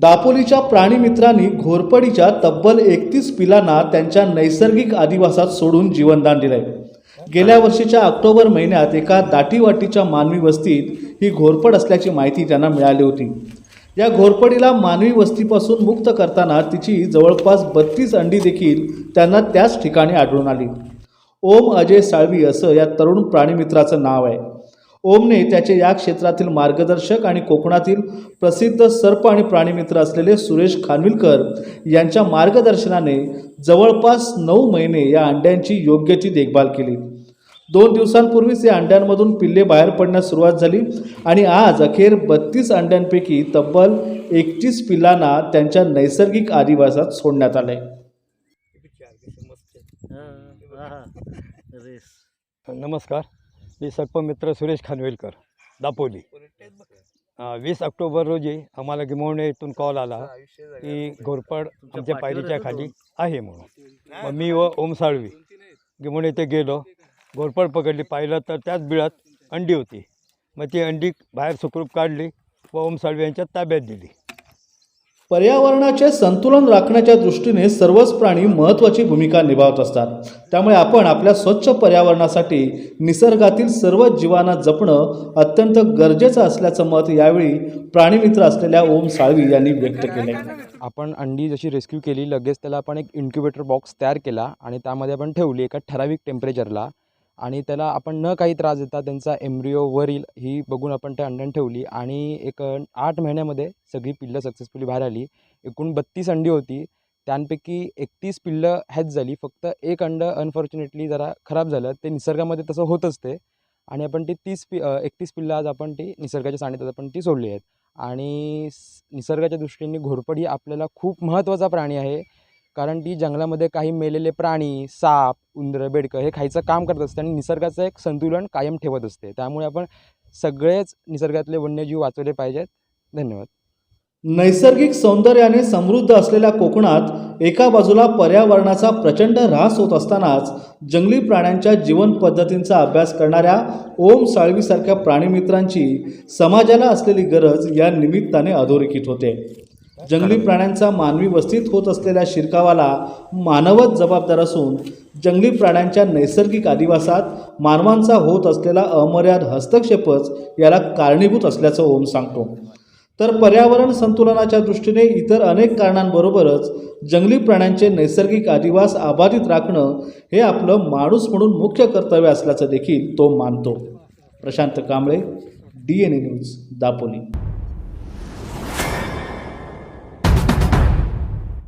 दापोलीच्या प्राणीमित्रांनी घोरपडीच्या तब्बल एकतीस पिलांना त्यांच्या नैसर्गिक आदिवासात सोडून जीवनदान दिलंय. गेल्या वर्षीच्या ऑक्टोबर महिन्यात एका दाटीवाटीच्या मानवी वस्तीत ही घोरपड असल्याची माहिती त्यांना मिळाली होती. या घोरपडीला मानवी वस्तीपासून मुक्त करताना तिची जवळपास बत्तीस अंडी देखील त्यांना त्याच ठिकाणी आढळून आली. ओम अजय साळवी असं या तरुण प्राणीमित्राचं नाव आहे. ओमने त्याचे या क्षेत्रातील मार्गदर्शक आणि कोकणातील प्रसिद्ध सर्प आणि प्राणीमित्र असलेले सुरेश खानविलकर यांच्या मार्गदर्शनाने जवळपास नऊ महिने या अंड्यांची योग्य ती देखभाल केली. दोन दिवसांपूर्वीच या अंड्यांमधून पिल्ले बाहेर पडण्यास सुरुवात झाली आणि आज अखेर बत्तीस अंड्यांपैकी तब्बल एकतीस पिल्लांना त्यांच्या नैसर्गिक आदिवासात सोडण्यात आले. नमस्कार. मी सर्पमित्र सुरेश खानवेलकर दापोली. वीस ऑक्टोबर रोजी आम्हाला गिमवणे येथून कॉल आला की घोरपड आमच्या पायरीच्या खाली आहे म्हणून. मग मी व ओम साळवी गिमवणे येथे गेलो. घोरपड पकडली पाहिलं तर त्याच बिळात अंडी होती. मग ती अंडी बाहेर सुखरूप काढली व ओम साळवी यांच्या ताब्यात दिली. पर्यावरणाचे संतुलन राखण्याच्या दृष्टीने सर्वच प्राणी महत्त्वाची भूमिका निभावत असतात. त्यामुळे आपण आपल्या स्वच्छ पर्यावरणासाठी निसर्गातील सर्व जीवांना जपणं अत्यंत गरजेचं असल्याचं मत यावेळी प्राणीमित्र असलेल्या ओम साळवी यांनी व्यक्त केले आपण अंडी जशी रेस्क्यू केली लगेच त्याला आपण एक इन्क्युबेटर बॉक्स तयार केला आणि त्यामध्ये आपण ठेवली एका ठराविक टेम्परेचरला आणि त्याला आपण न काही त्रास देता त्यांचा एम्ब्रिओ वरील ही बघून आपण त्या अंड्यान ठेवली आणि एक आठ महिन्यामध्ये सगळी पिल्लं सक्सेसफुली बाहेर आली. एकूण बत्तीस अंडी होती. त्यांपैकी एकतीस पिल्लं हॅच झाली. फक्त एक अंडं अनफॉर्च्युनेटली जरा खराब झालं. ते निसर्गामध्ये तसं होतच ते. आणि आपण ती तीस पि एकतीस पिल्लं आज आपण ती निसर्गाच्या सानिध्यात आपण ती सोडली आहेत. आणि निसर्गाच्या दृष्टीने घोरपड ही आपल्याला खूप महत्त्वाचा प्राणी आहे. कारण ती जंगलामध्ये काही मेलेले प्राणी साप उंदरं बेडकं हे खायचं काम करत असते आणि निसर्गाचं एक संतुलन कायम ठेवत असते. त्यामुळे आपण सगळेच निसर्गातले वन्यजीव वाचवले पाहिजेत. धन्यवाद. नैसर्गिक सौंदर्याने समृद्ध असलेल्या कोकणात एका बाजूला पर्यावरणाचा प्रचंड ऱ्हास होत असतानाच जंगली प्राण्यांच्या जीवन पद्धतींचा अभ्यास करणाऱ्या ओम साळवीसारख्या प्राणीमित्रांची समाजाला असलेली गरज या निमित्ताने अधोरेखित होते. जंगली प्राण्यांचा मानवी वस्तीत होत असलेल्या शिरकावाला मानवच जबाबदार असून जंगली प्राण्यांच्या नैसर्गिक आदिवासात मानवांचा होत असलेला अमर्याद हस्तक्षेपच याला कारणीभूत असल्याचं ओम सांगतो. तर पर्यावरण संतुलनाच्या दृष्टीने इतर अनेक कारणांबरोबरच जंगली प्राण्यांचे नैसर्गिक आदिवास अबाधित राखणं हे आपलं माणूस म्हणून मुख्य कर्तव्य असल्याचं देखील तो मानतो. Prashant Kamble D N A news Dapoli.